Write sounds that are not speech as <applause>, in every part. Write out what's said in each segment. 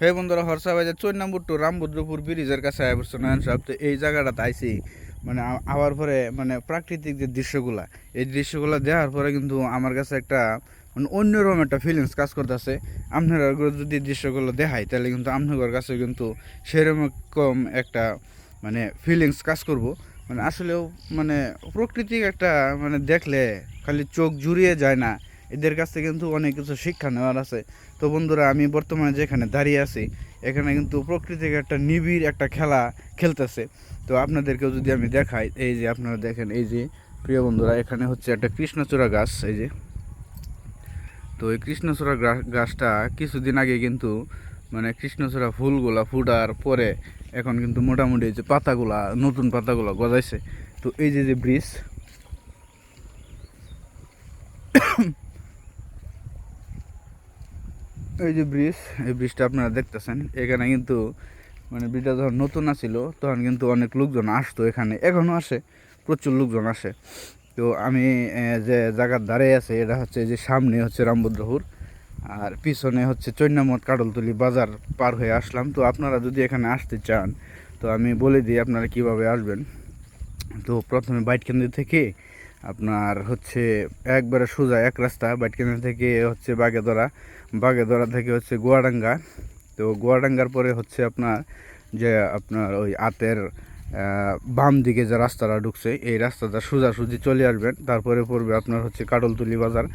হে বন্ধুরা, হরসা বাজার চোর নম্বর টু রামভদ্রপুর ব্রিজের কাছে পড়ছে নয়ন সাহেব। তো এই জায়গাটাতে আইসি মানে আ- আওয়ার পরে মানে প্রাকৃতিক যে দৃশ্যগুলা, এই দৃশ্যগুলা দেখার পরে কিন্তু আমার কাছে একটা মানে অন্যরকম একটা ফিলিংস কাজ করতেছে। আপনার যদি দৃশ্যগুলো দেখাই, তাহলে কিন্তু আপনাদের কাছে কিন্তু সেরকম একটা মানে ফিলিংস কাজ করব। মানে আসলেও মানে প্রকৃতিক একটা মানে দেখলে খালি চোখ জুড়িয়ে যায় না। এদের কাছ থেকে কিন্তু অনেক কিছু শিক্ষা নেওয়ার আছে। তো বন্ধুরা, আমি বর্তমানে যেখানে দাঁড়িয়ে আছি, এখানে কিন্তু প্রকৃতিক একটা নিবিড় একটা খেলা খেলতেছে। তো আপনাদেরকেও যদি আমি দেখাই, এই যে আপনারা দেখেন, এই যে প্রিয় বন্ধুরা, এখানে হচ্ছে একটা কৃষ্ণচূড়া গাছ, এই যে। তো এই কৃষ্ণচূড়া গাছটা কিছুদিন আগে কিন্তু মানে কৃষ্ণচূড়া ফুলগুলা ফুটার পরে এখন কিন্তু মোটামুটি যে পাতাগুলা, নতুন পাতাগুলা গজাইছে। তো এই যে যে ব্রিজ এই যে ব্রিজ এই ব্রিজটা আপনারা দেখতেছেন, এখানে কিন্তু মানে ব্রিজটা যখন নতুন আসছিল তখন কিন্তু অনেক লোকজন আসতো এখানে এখনও আসে, প্রচুর লোকজন আসে। তো আমি যে জায়গার দাঁড়িয়ে আছে, এটা হচ্ছে যে সামনে হচ্ছে রামভদ্রপুর, আর পিছনে হচ্ছে চৈন্যামত কাডলতলি বাজার পার হয়ে আসলাম। তো আপনারা যদি এখানে আসতে চান, তো আমি বলে দিই আপনারা কীভাবে আসবেন। তো প্রথমে বাইট কেন্দ্র থেকে আপনার হচ্ছে একবারে সোজা এক রাস্তা বাইটকেন্দ্র থেকে হচ্ছে বাগেদরা। বাগেদরা থেকে হচ্ছে গোয়াডাঙ্গা। তো গোয়াডাঙ্গার পরে হচ্ছে আপনার যে আপনার ওই আতের বাম দিকে যে রাস্তাটা ঢুকছে, এই রাস্তাটা সোজাসুজি চলে আসবেন। তারপরে পড়বে আপনার হচ্ছে কাডলতলি বাজার।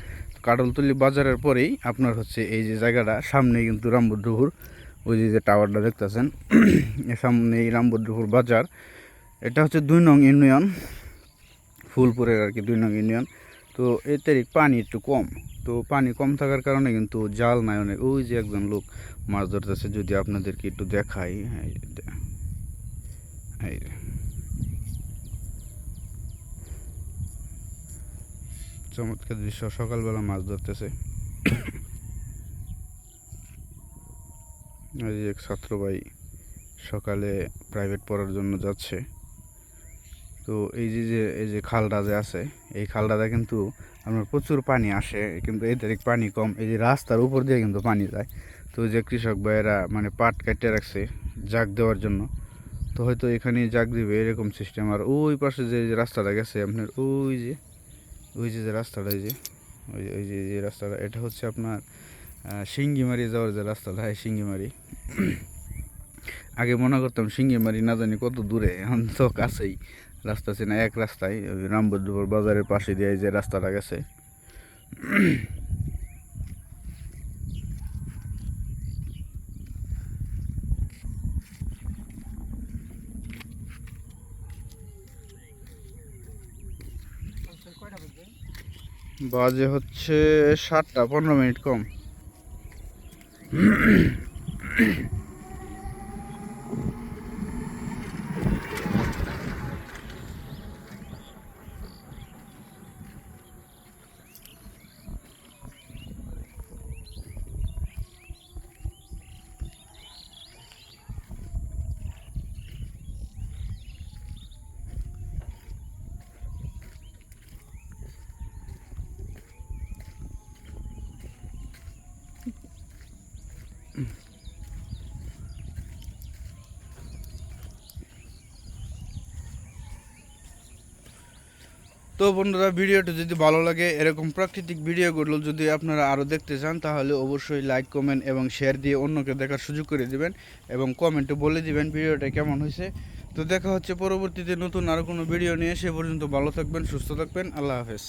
কাডলতলি বাজারের পরেই আপনার হচ্ছে এই যে জায়গাটা সামনে কিন্তু রামবুদ্ধপুর ওই যে টাওয়ারটা দেখতেছেন সামনে <clears throat> এই রামবুদ্ধপুর বাজার। এটা হচ্ছে দুই নং ইউনিয়ন। ফুলপুরের আর কি দুই নং ইউনিয়ন। তো এর তারিখ পানি একটু কম। তো পানি কম থাকার কারণে কিন্তু জাল নাই অনেক। ওই যে একজন লোক মাছ ধরতেছে, যদি আপনাদেরকে একটু দেখাই। এই যে। দে- এই যে। চমৎকার দৃশ্য। সকালবেলা মাছ ধরতেছে। এই এক ছাত্র ভাই সকালে প্রাইভেট পড়ার জন্য যাচ্ছে। তো এই যে যে এই যে খালটা যে আছে এই খালটাতে কিন্তু আপনার প্রচুর পানি আসে কিন্তু এদের পানি কম। এই যে রাস্তার উপর দিয়ে কিন্তু পানি যায়। তো যে কৃষক ভাইয়েরা মানে পাট কাটতে রাখছে জাগ দেওয়ার জন্য। তো হয়তো এখানে জাগ দিবে এরকম সিস্টেম আর ওই পাশে যে রাস্তাটা গেছে আপনার ওই যে ওই যে যে রাস্তাটা যে ওই ওই যে যে রাস্তাটা এটা হচ্ছে আপনার আহ, সিঙ্গিমারি যাওয়ার যে রাস্তাটা হয় সিঙ্গিমারি আগে মনে করতাম সিঙ্গিমারি না জানি কত দূরে এখন তো কাছেই। রাস্তা আছে না এক রাস্তায় ওই রামবদ্রপুর বাজারের পাশে দিয়ে যে রাস্তাটা গেছে। বাজে হচ্ছে সাতটা, পনেরো মিনিট কম। তো বন্ধুরা, ভিডিওটি যদি ভালো লাগে, এরকম প্রাকৃতিক ভিডিওগুলো যদি আপনারা আরও দেখতে চান, তাহলে অবশ্যই লাইক কমেন্ট এবং শেয়ার দিয়ে অন্যকে দেখার সুযোগ করে দিবেন এবং কমেন্টে বলে দিবেন ভিডিওটা কেমন হয়েছে। তো দেখা হচ্ছে পরবর্তীতে নতুন আরও কোনো ভিডিও নিয়ে, সে পর্যন্ত ভালো থাকবেন, সুস্থ থাকবেন, আল্লাহ হাফেজ।